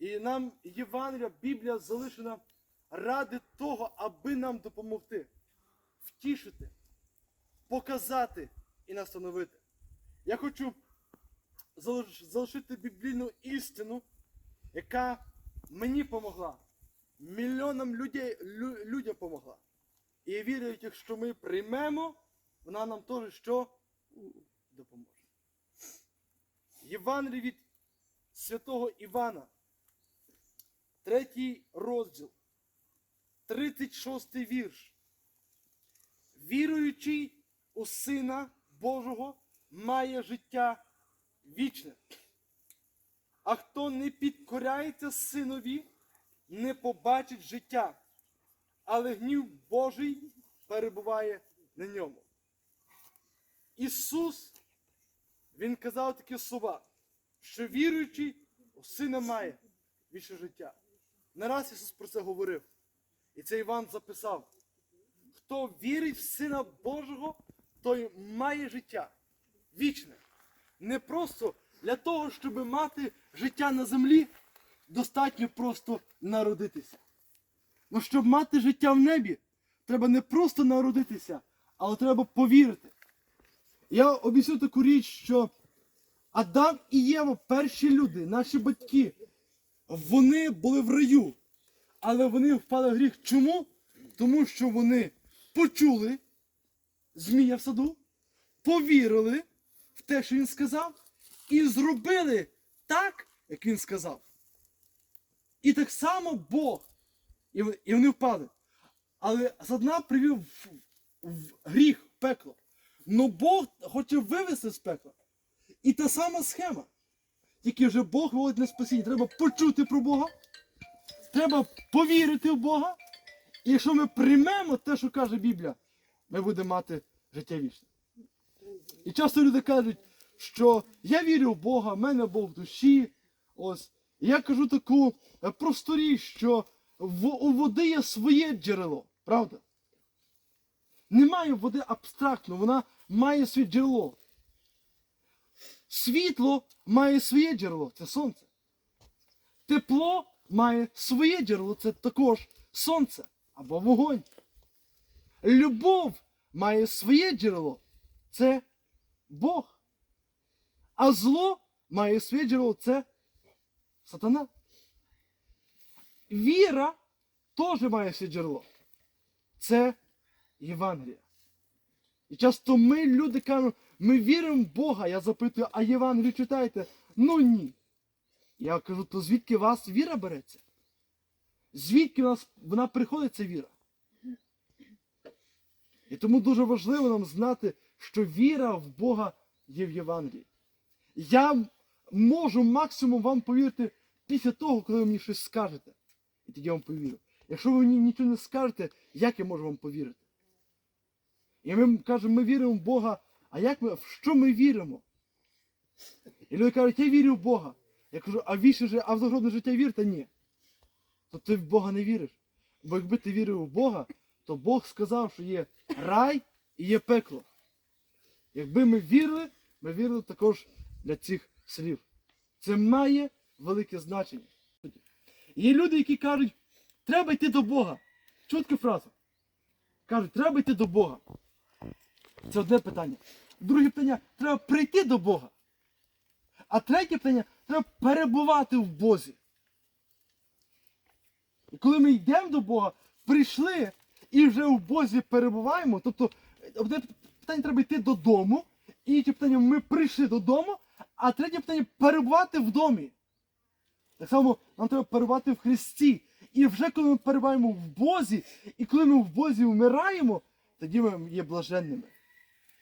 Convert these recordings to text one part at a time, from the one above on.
І нам Євангелія, Біблія залишена ради того, аби нам допомогти, втішити, показати і настановити. Я хочу залишити біблійну істину, яка мені помогла, мільйонам людей, лю- людям помогла. І я вірю, якщо ми приймемо, вона нам теж що допоможе. Євангелій від святого Івана, третій розділ, 36 вірш. Віруючий у Сина Божого має життя вічне. А хто не підкоряється синові, не побачить життя, але гнів Божий перебуває на ньому. Ісус, Він казав такі слова, що віруючий у сина має вічне життя. Не раз Ісус про це говорив. І це Іван записав. Хто вірить в Сина Божого, той має життя вічне. Не просто для того, щоб мати життя на землі, достатньо просто народитися. Ну, щоб мати життя в небі, треба не просто народитися, але треба повірити. Я обіцяю таку річ, що Адам і Єва, перші люди, наші батьки, вони були в раю, але вони впали в гріх. Чому? Тому що вони почули Змія в саду, повірили в те, що він сказав, і зробили так, як він сказав. І так само Бог. І вони, впали. Але Сатана привів в, в гріх, в пекло. Но Бог хоче вивести з пекла. І та сама схема. Тільки вже Бог виводить на спасіння. Треба почути про Бога. Треба повірити в Бога. І якщо ми приймемо те, що каже Біблія, ми будемо мати життя вічне. І часто люди кажуть, що я вірю в Бога, в мене Бог в душі. Ось. І я кажу таку е, просту річ, що у води є своє джерело, правда? Немає води абстрактно, вона має своє джерело. Світло має своє джерело, це сонце. Тепло має своє джерело, це також сонце або вогонь. Любов має своє джерело, це Бог. А зло має своє джерело, це сатана. Віра теж має своє джерело. Це Євангелія. І часто ми, люди, кажуть, ми віримо в Бога. Я запитую, а Євангелію читаєте? Ну ні. Я кажу, то звідки у вас віра береться? Звідки у нас вона приходить, ця віра? І тому дуже важливо нам знати, що віра в Бога є в Євангелії. Я можу максимум вам повірити після того, коли ви мені щось скажете. І тоді я вам повірю. Якщо ви мені нічого не скажете, як я можу вам повірити? І ми кажемо, ми віримо в Бога. А як ми, в що ми віримо? І люди кажуть, я вірю в Бога. Я кажу, а же, а в загробне життя вірте? Ні. То ти в Бога не віриш. Бо якби ти вірив в Бога, то Бог сказав, що є рай і є пекло. Якби ми вірили, ми вірили також для цих слів. Це має велике значення. Є люди, які кажуть, треба йти до Бога. Чутка фраза. Кажуть, треба йти до Бога. Це одне питання. Друге питання, треба прийти до Бога. А третє питання, треба перебувати в Бозі. І коли ми йдемо до Бога, прийшли і вже в Бозі перебуваємо, тобто одне питання треба йти додому, і інше питання ми прийшли додому, а третє питання перебувати в домі. Так само нам треба перебувати в Христі. І вже коли ми перебуваємо в Бозі, і коли ми в Бозі вмираємо, тоді ми є блаженними.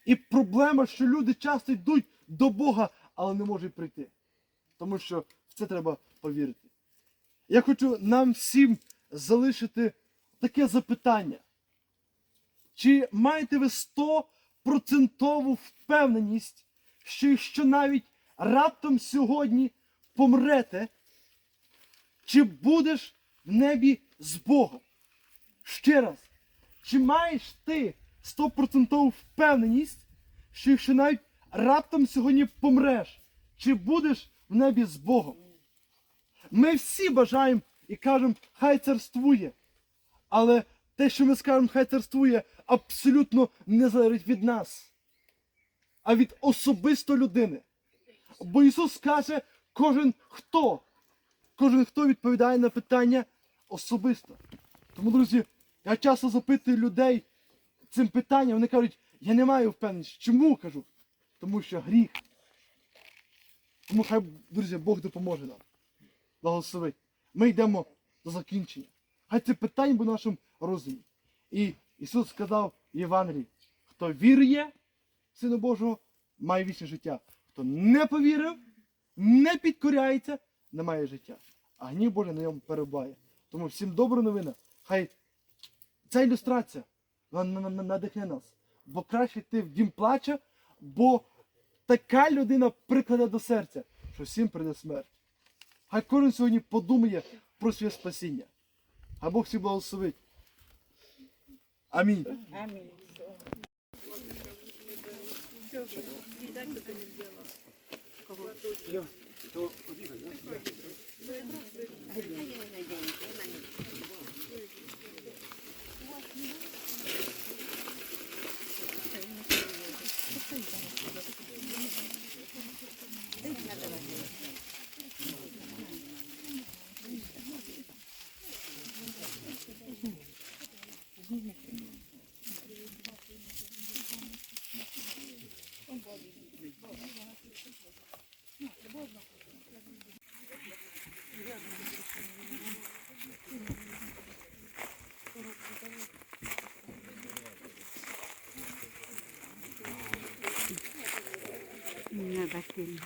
І проблема, що люди часто йдуть до Бога, але не можуть прийти. Тому що в це треба повірити. Я хочу нам всім залишити таке запитання. Чи маєте ви 100% впевненість, що якщо навіть раптом сьогодні помрете, чи будеш в небі з Богом? Ще раз, чи маєш ти 100% впевненість, що якщо навіть раптом сьогодні помреш, чи будеш в небі з Богом? Ми всі бажаємо і кажемо, хай царствує. Але те, що ми скажемо, хай царствує, абсолютно не залежить від нас, а від особисто людини. Бо Ісус каже, кожен хто, кожен хто відповідає на питання особисто. Тому, друзі, я часто запитую людей цим питанням, вони кажуть, я не маю впевненості. Чому кажу? Тому що гріх. Тому хай, друзі, Бог допоможе нам. Благословить. Ми йдемо до закінчення. Хай це питання буде в нашому розумі. І Ісус сказав в Євангелії, хто вірує в Сина Божого, має вічне життя. Хто не повірив, не підкоряється, не має життя. А гнів Божий на ньому перебуває. Тому всім добра новина. Хай ця ілюстрація надихне нас. Бо краще йти в дім плача, бо така людина прикладе до серця, що всім прийде смерть. Хай кожен сьогодні подумає про своє спасіння. А Бог всіх благословить. Амінь. Амінь. Не докину.